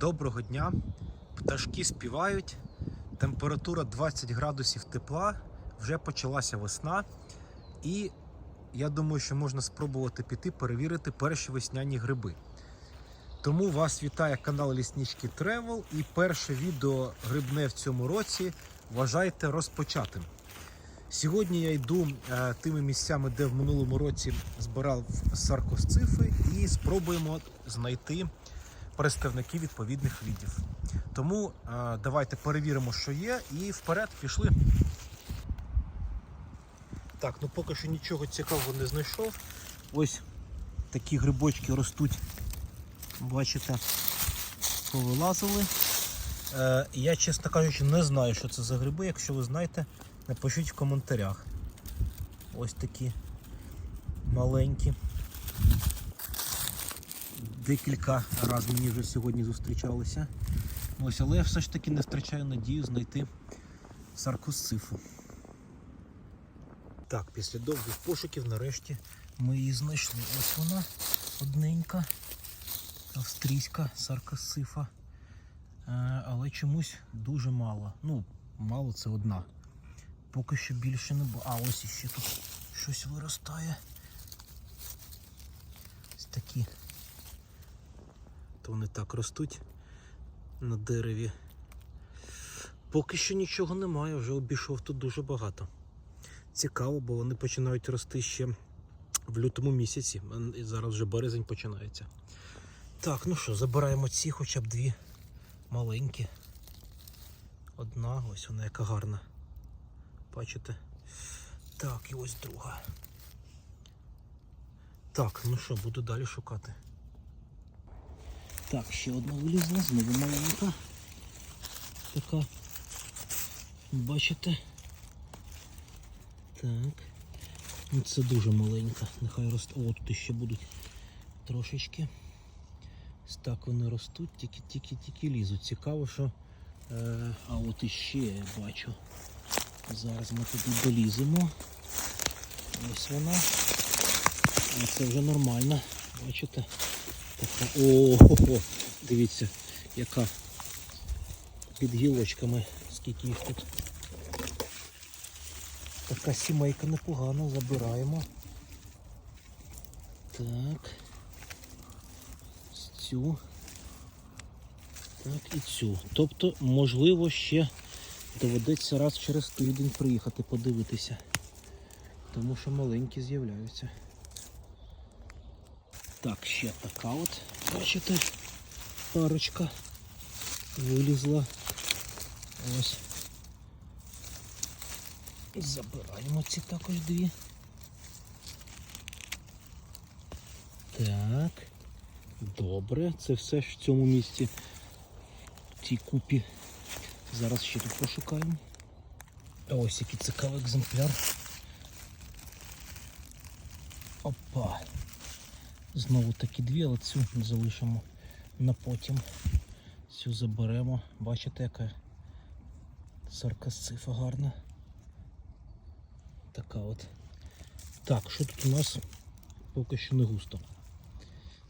Доброго дня. Пташки співають. Температура 20 градусів тепла. Вже почалася весна. І я думаю, що можна спробувати піти перевірити перші весняні гриби. Тому вас вітає канал Ліснички Тревел і перше відео грибне в цьому році вважайте розпочатим. Сьогодні я йду е, тими місцями, де в минулому році збирав саркосцифи, і спробуємо знайти представників відповідних видів. Тому е, давайте перевіримо, що є, і вперед пішли. Так, ну поки що нічого цікавого не знайшов. Ось такі грибочки ростуть. Бачите, повилазили. Е, я, чесно кажучи, не знаю, що це за гриби. Якщо ви знаєте, напишіть в коментарях. Ось такі маленькі. Декілька разів мені вже сьогодні зустрічалися. Ось, але я все ж таки не втрачаю надію знайти саркосцифу. Так, після довгих пошуків нарешті ми її знайшли. Ось вона одненька, австрійська саркосцифа. Е, але чомусь дуже мало. Ну, мало це одна. Поки що більше не було. А, ось іще тут щось виростає. Ось такі. То вони так ростуть на дереві. Поки що нічого немає, вже обійшов тут дуже багато. Цікаво, бо вони починають рости ще в лютому місяці. І зараз вже березень починається. Так, ну що, забираємо ці хоча б дві маленькі. Одна, ось вона яка гарна. Бачите? Так, і ось друга. Так, ну що, буду далі шукати. Так, ще одна вилізла, знову маленька. Така. Бачите? Так. Ну, Це дуже маленька. Нехай росте. О, тут ще будуть трошечки. Ось так вони ростуть, тільки-тільки-тільки лізуть. Цікаво, що. Е, а от іще я бачу. Зараз ми туди доліземо. Ось вона. А це вже нормально. Бачите? Така. О, дивіться, яка під гілочками, скільки їх тут. Така сімейка непогана, забираємо. Так. Цю. Так, і цю. Тобто, можливо, ще доведеться раз через тиждень приїхати подивитися. Тому що маленькі з'являються. Так, ще така от, бачите, парочка вилізла. Ось. Забираємо ці також дві. Так. Добре, це все ж в цьому місці. В цій купі. Зараз ще тут пошукаємо. Ось який цікавий екземпляр. Опа. Знову такі дві, але цю залишимо на потім. Цю заберемо. Бачите, яка саркасцифа гарна. Така от. Так, що тут у нас поки що не густо.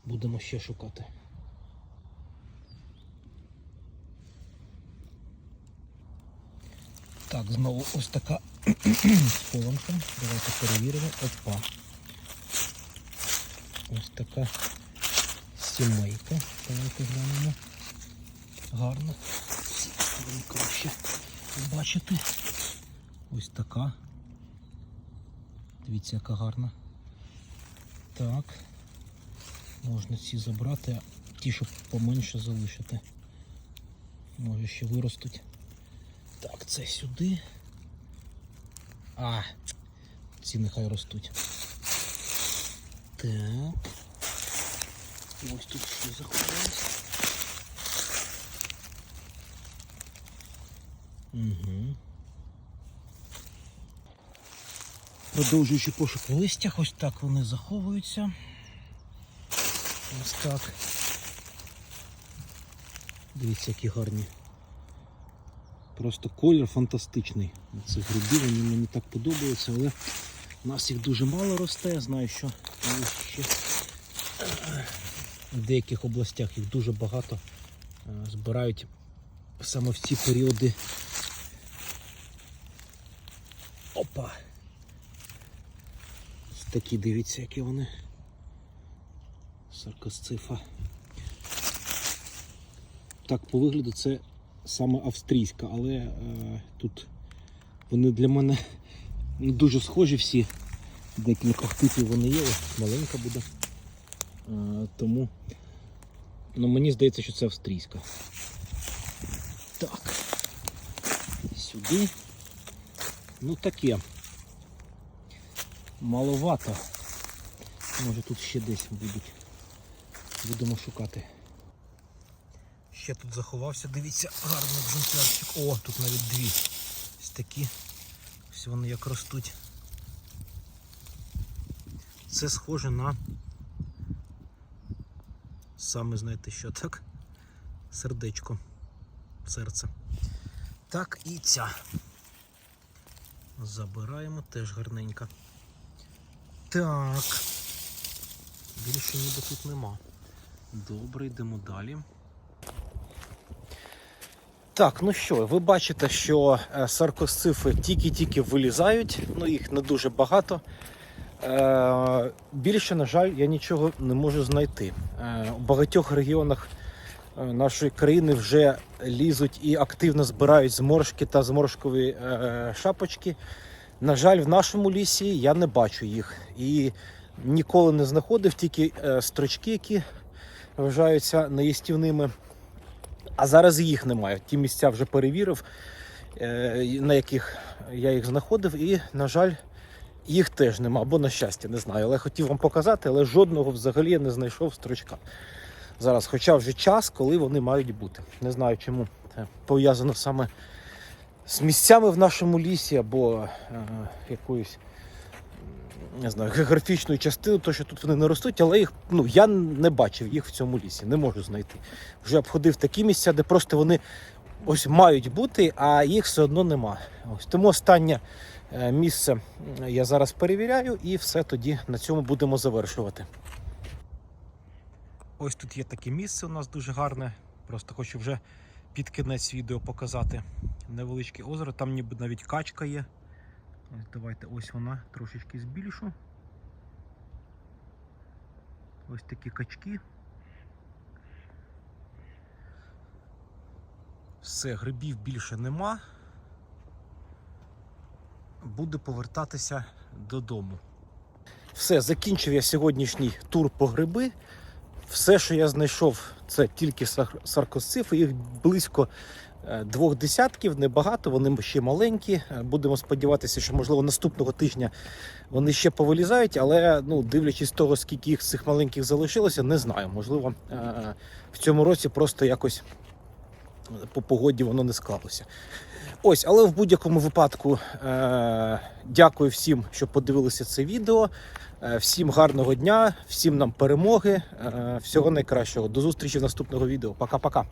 Будемо ще шукати. Так, знову ось така схованка. Давайте перевіримо. Опа. Ось така сімейка. Давайте глянемо. Гарно. Краще бачити. Ось така. Дивіться, яка гарна. Так. Можна ці забрати, а ті, щоб поменше залишити. Може ще виростуть. Так, це сюди. А, ці нехай ростуть. Так. Ось тут ще заховалось. Угу. Продовжуючи пошук в листях, ось так вони заховуються. Ось так. Дивіться, які гарні. Просто колір фантастичний. Цих грибів вони мені так подобаються, але у нас їх дуже мало росте. Я знаю, що ще в деяких областях їх дуже багато Е, Збирають саме в ці періоди. Опа! Такі, дивіться, які вони. Саркосцифа. Так, по вигляду це саме австрійська, але е, тут вони для мене не дуже схожі всі. Декількох типів вони є, ось маленька буде. Тому ну, мені здається, що це австрійська. Так. Сюди. Ну таке. Маловато. Може тут ще десь будуть. Будемо шукати. Ще тут заховався, дивіться, гарний екземплярчик. О, тут навіть дві. Ось такі. Ось вони як ростуть. Це схоже на саме знаєте що так? Сердечко. Серце. Так і ця. Забираємо теж гарненько. Так. Більше ніби тут нема. Добре, йдемо далі. Так, ну що, ви бачите, що е, саркосцифи тільки-тільки вилізають, ну їх не дуже багато. Е, більше, на жаль, я нічого не можу знайти. Е, у багатьох регіонах е, нашої країни вже лізуть і активно збирають зморшки та зморшкові е, шапочки. На жаль, в нашому лісі я не бачу їх і ніколи не знаходив, тільки е, строчки, які вважаються неїстівними. А зараз їх немає. Ті місця вже перевірив, е, на яких я їх знаходив, і, на жаль, їх теж нема, або на щастя, не знаю. Але хотів вам показати, але жодного взагалі я не знайшов строчка. Зараз, хоча вже час, коли вони мають бути. Не знаю, чому це пов'язано саме з місцями в нашому лісі, або е, якоюсь не знаю, географічною частиною, то що тут вони не ростуть, але їх ну я не бачив їх в цьому лісі, не можу знайти. Вже обходив такі місця, де просто вони ось мають бути, а їх все одно нема. Ось тому останнє е, місце я зараз перевіряю, і все тоді на цьому будемо завершувати. Ось тут є таке місце у нас дуже гарне. Просто хочу вже під кінець відео показати невеличке озеро. Там ніби навіть качка є. Ось давайте ось вона трошечки збільшу. Ось такі качки. Все, грибів більше нема. Буду повертатися додому. Все, закінчив я сьогоднішній тур по гриби. Все, що я знайшов, це тільки сар- саркосцифи. Їх близько е, двох десятків, небагато, вони ще маленькі. Е, Будемо сподіватися, що можливо наступного тижня вони ще повилізають, але ну, дивлячись того, скільки їх цих маленьких залишилося, не знаю. Можливо, е, в цьому році просто якось по погоді воно не склалося. Ось, але в будь-якому випадку е- дякую всім, що подивилися це відео. Е, всім гарного дня, всім нам перемоги, е- всього найкращого. До зустрічі в наступного відео. Пока-пока.